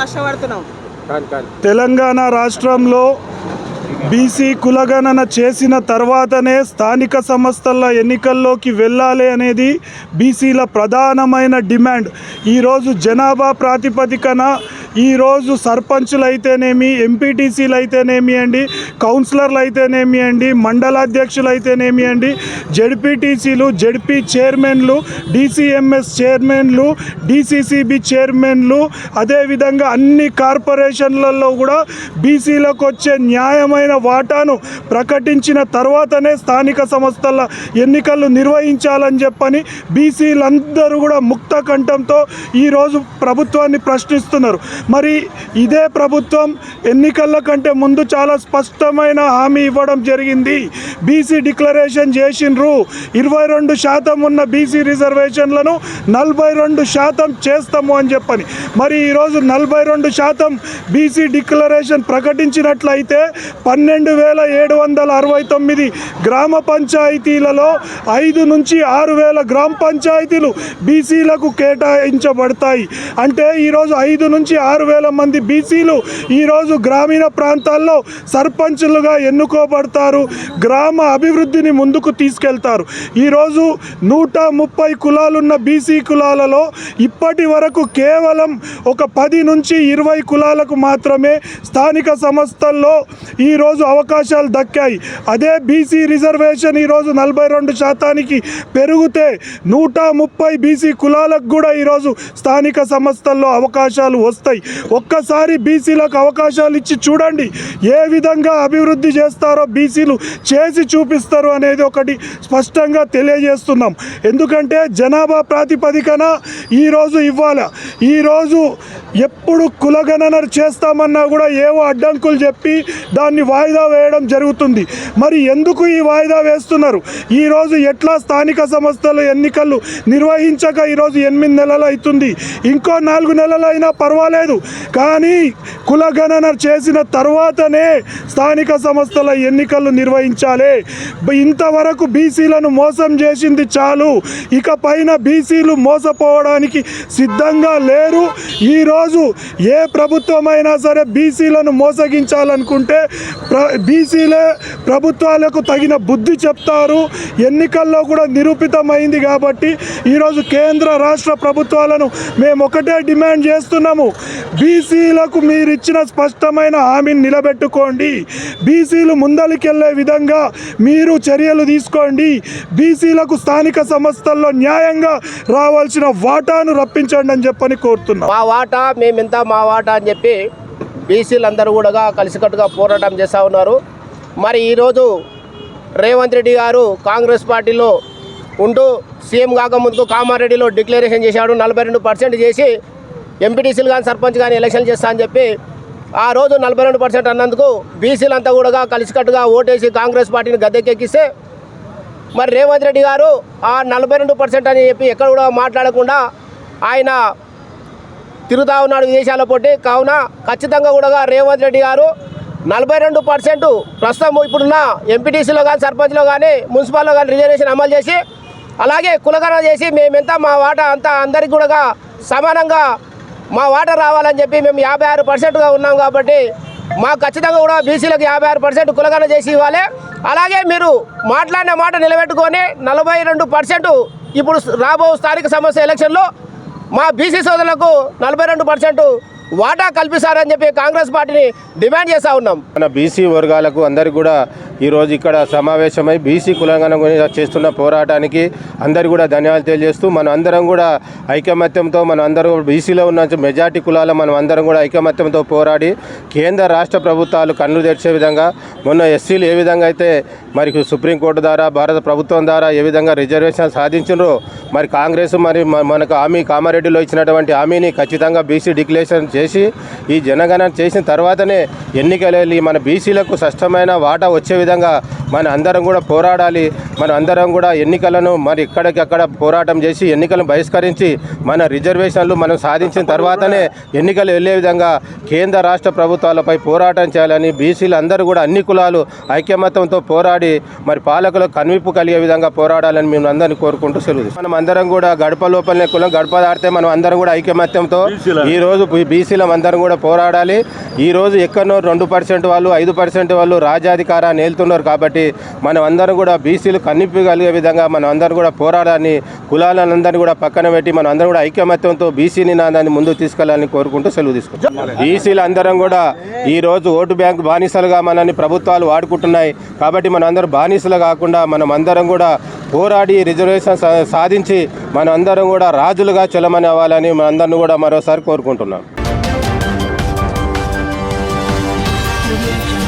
కష్టపడుతున్నాం. తెలంగాణ రాష్ట్రంలో బీసీ కులగణన చేసిన తర్వాతనే స్థానిక సంస్థల ఎన్నికల్లోకి వెళ్ళాలి అనేది బీసీల ప్రధానమైన డిమాండ్. ఈరోజు జనాభా ప్రాతిపదికన ఈరోజు సర్పంచులు అయితేనేమి ఎంపీటీసీలు అయితేనేమి అండి కౌన్సిలర్లు అయితేనేమి అండి మండలాధ్యక్షులు అయితేనేమి అండి జడ్పీటీసీలు జడ్పీ చైర్మన్లు డీసీఎంఎస్ చైర్మన్లు డీసీసీబీ చైర్మన్లు అదేవిధంగా అన్ని కార్పొరేషన్లలో కూడా బీసీలకు వచ్చే న్యాయమైన వాటాను ప్రకటించిన తర్వాతనే స్థానిక సంస్థల ఎన్నికలు నిర్వహించాలని చెప్పని బీసీలందరూ కూడా ముక్త కంఠంతో ఈరోజు ప్రభుత్వాన్ని ప్రశ్నిస్తున్నారు. మరి ఇదే ప్రభుత్వం ఎన్నికల కంటే ముందు చాలా స్పష్టమైన హామీ ఇవ్వడం జరిగింది. బీసీ డిక్లరేషన్ చేసిండ్రు. ఇరవై రెండు శాతం ఉన్న బీసీ రిజర్వేషన్లను నలభై రెండు శాతం చేస్తాము అని చెప్పని. మరి ఈరోజు నలభై రెండు శాతం బీసీ డిక్లరేషన్ ప్రకటించినట్లయితే పన్నెండు వేల ఏడు వందల అరవై తొమ్మిది గ్రామ పంచాయతీలలో ఐదు నుంచి ఆరు వేల గ్రామ పంచాయతీలు బీసీలకు కేటాయించబడతాయి. అంటే ఈరోజు ఐదు నుంచి ఆరు వేల మంది బీసీలు ఈరోజు గ్రామీణ ప్రాంతాల్లో సర్పంచులుగా ఎన్నుకోబడతారు. గ్రామ అభివృద్ధిని ముందుకు తీసుకెళ్తారు. ఈరోజు నూట ముప్పై కులాలున్న బీసీ కులాలలో ఇప్పటి వరకు కేవలం ఒక పది నుంచి ఇరవై కులాలకు మాత్రమే స్థానిక సంస్థల్లో ఈరోజు అవకాశాలు దక్కాయి. అదే బీసీ రిజర్వేషన్ ఈరోజు నలభై రెండు శాతానికి పెరిగితే నూట ముప్పై బీసీ కులాలకు కూడా ఈరోజు స్థానిక సంస్థల్లో అవకాశాలు వస్తాయి. ఒక్కసారి బీసీలకు అవకాశాలు ఇచ్చి చూడండి ఏ విధంగా అభివృద్ధి చేస్తారో బీసీలు చేసి చూపిస్తారు అనేది ఒకటి స్పష్టంగా తెలియజేస్తున్నాం. ఎందుకంటే జనాభా ప్రాతిపదికన ఈరోజు ఇవ్వాలి. ఈరోజు ఎప్పుడు కులగణన చేస్తామన్నా కూడా ఏవో అడ్డంకులు చెప్పి దాన్ని వాయిదా వేయడం జరుగుతుంది. మరి ఎందుకు ఈ వాయిదా వేస్తున్నారు? ఈరోజు ఎట్లా స్థానిక సంస్థలు ఎన్నికలు నిర్వహించక ఈరోజు ఎనిమిది నెలలు అవుతుంది. ఇంకో నాలుగు నెలలు అయినా లేదు కానీ కులగణన చేసిన తర్వాతనే స్థానిక సంస్థల ఎన్నికలు నిర్వహించాలి. ఇంతవరకు బీసీలను మోసం చేసింది చాలు. ఇక పైన బీసీలు మోసపోవడానికి సిద్ధంగా లేరు. ఈరోజు ఏ ప్రభుత్వమైనా సరే బీసీలను మోసగించాలనుకుంటే ప్ర బీసీలే ప్రభుత్వాలకు తగిన బుద్ధి చెప్తారు. ఎన్నికల్లో కూడా నిరూపితమైంది కాబట్టి ఈరోజు కేంద్ర రాష్ట్ర ప్రభుత్వాలను మేము ఒకటే డిమాండ్ చేస్తున్నాము. బీసీలకు మీరు ఇచ్చిన స్పష్టమైన హామీని నిలబెట్టుకోండి. బీసీలు ముందలికెళ్ళే విధంగా మీరు చర్యలు తీసుకోండి. బీసీలకు స్థానిక సంస్థల్లో న్యాయంగా రావాల్సిన వాటాను రప్పించండి అని చెప్పని కోరుతున్నాం. మా వాటా మేమింత మా వాటా అని చెప్పి బీసీలందరూ కూడా కలిసికట్టుగా పోరాటం చేస్తూ ఉన్నారు. మరి ఈరోజు రేవంత్ రెడ్డి గారు కాంగ్రెస్ పార్టీలో ఉంటూ సీఎం కాకముందుకు కామారెడ్డిలో డిక్లరేషన్ చేశాడు. నలభై రెండు పర్సెంట్ చేసి ఎంపీటీసీలు కానీ సర్పంచ్ కానీ ఎలక్షన్ చేస్తా అని చెప్పి ఆ రోజు నలభై రెండు పర్సెంట్ అన్నందుకు బీసీలంతా కూడా కలిసికట్టుగా ఓటేసి కాంగ్రెస్ పార్టీని గద్దెకెక్కిస్తే మరి రేవంత్ రెడ్డి గారు ఆ నలభై రెండు పర్సెంట్ అని చెప్పి ఎక్కడ కూడా మాట్లాడకుండా ఆయన తిరుగుతూ ఉన్నాడు విదేశాల పొట్టి కావున ఖచ్చితంగా కూడా రేవంత్ రెడ్డి గారు నలభై రెండు పర్సెంట్ ప్రస్తుతం ఇప్పుడున్న ఎంపీటీసీలో కానీ సర్పంచ్లో కానీ మున్సిపాల్లో కానీ రిజర్వేషన్ అమలు చేసి అలాగే కులగణన చేసి మేమెంత మా వాటా అంతా అందరికి కూడా సమానంగా మా వాటర్ రావాలని చెప్పి మేము యాభై ఆరు పర్సెంట్గా ఉన్నాం కాబట్టి మాకు ఖచ్చితంగా కూడా బీసీలకు యాభై ఆరు పర్సెంట్ కులగన చేసి ఇవ్వాలి. అలాగే మీరు మాట్లాడిన మాట నిలబెట్టుకొని నలభై రెండు పర్సెంట్ ఇప్పుడు రాబో స్థానిక సమస్య ఎలక్షన్లో మా బీసీ సోదరులకు నలభై రెండు పర్సెంట్ వాటా కల్పిస్తారని చెప్పి కాంగ్రెస్ పార్టీని డిమాండ్ చేస్తూ ఉన్నాం. మన బీసీ వర్గాలకు అందరికి కూడా ఈరోజు ఇక్కడ సమావేశమై బీసీ కులంగణ చేస్తున్న పోరాటానికి అందరు కూడా ధన్యవాదాలు తెలియజేస్తూ మనం అందరం కూడా ఐకమత్యంతో మనం అందరం కూడా బీసీలో ఉన్న మెజార్టీ కులాల మనం అందరం కూడా ఐకమత్యంతో పోరాడి కేంద్ర రాష్ట్ర ప్రభుత్వాలు కన్ను తెరిచే విధంగా మొన్న ఎస్సీలు ఏ విధంగా అయితే మరి సుప్రీంకోర్టు ద్వారా భారత ప్రభుత్వం ద్వారా ఏ విధంగా రిజర్వేషన్ సాధించినరో మరి కాంగ్రెస్ మరి మనకు హామీ కామారెడ్డిలో ఇచ్చినటువంటి హామీని ఖచ్చితంగా బీసీ డిక్లరేషన్ చేసి ఈ జనగణన చేసిన తర్వాతనే ఎన్నికలు వెళ్ళి మన బీసీలకు స్పష్టమైన వాటా వచ్చే విధంగా మన అందరం కూడా పోరాడాలి. మన అందరం కూడా ఎన్నికలను మరి ఎక్కడికక్కడ పోరాటం చేసి ఎన్నికలను బహిష్కరించి మన రిజర్వేషన్లు మనం సాధించిన తర్వాతనే ఎన్నికలు వెళ్ళే విధంగా కేంద్ర రాష్ట్ర ప్రభుత్వాలపై పోరాటం చేయాలని బీసీలు అందరూ కూడా అన్ని కులాలు ఐక్యమత్యంతో పోరాడి మరి పాలకులకు కనువిప్పు కలిగే విధంగా పోరాడాలని మేము అందరినీ కోరుకుంటూ సెలవు మనం అందరం కూడా గడప లోపలనే కులం గడప దాటితే మనం అందరం కూడా ఐకమత్యంతో ఈ రోజు బీసీ బీసీలం అందరం కూడా పోరాడాలి. ఈరోజు ఎక్కడనో రెండు పర్సెంట్ వాళ్ళు ఐదు పర్సెంట్ వాళ్ళు రాజాధికారాన్ని వెళ్తున్నారు కాబట్టి మనం అందరం కూడా బీసీలు కనిపించగలిగే విధంగా మనం అందరం కూడా పోరాడాలని కులాలందరినీ కూడా పక్కన పెట్టి మనం అందరం కూడా ఐకమత్యంతో బీసీ నినాదాన్ని ముందుకు తీసుకెళ్ళాలని కోరుకుంటూ సెలవు తీసుకుంటాం బీసీలు అందరం కూడా ఈరోజు ఓటు బ్యాంక్ బానిసలుగా మనల్ని ప్రభుత్వాలు వాడుకుంటున్నాయి. కాబట్టి మనం అందరూ బానిసలు కాకుండా మనం అందరం కూడా పోరాడి రిజర్వేషన్ సా- సాధించి మనం అందరం కూడా రాజులుగా చలమని అవ్వాలని మన కూడా మరోసారి కోరుకుంటున్నాం. Thank you.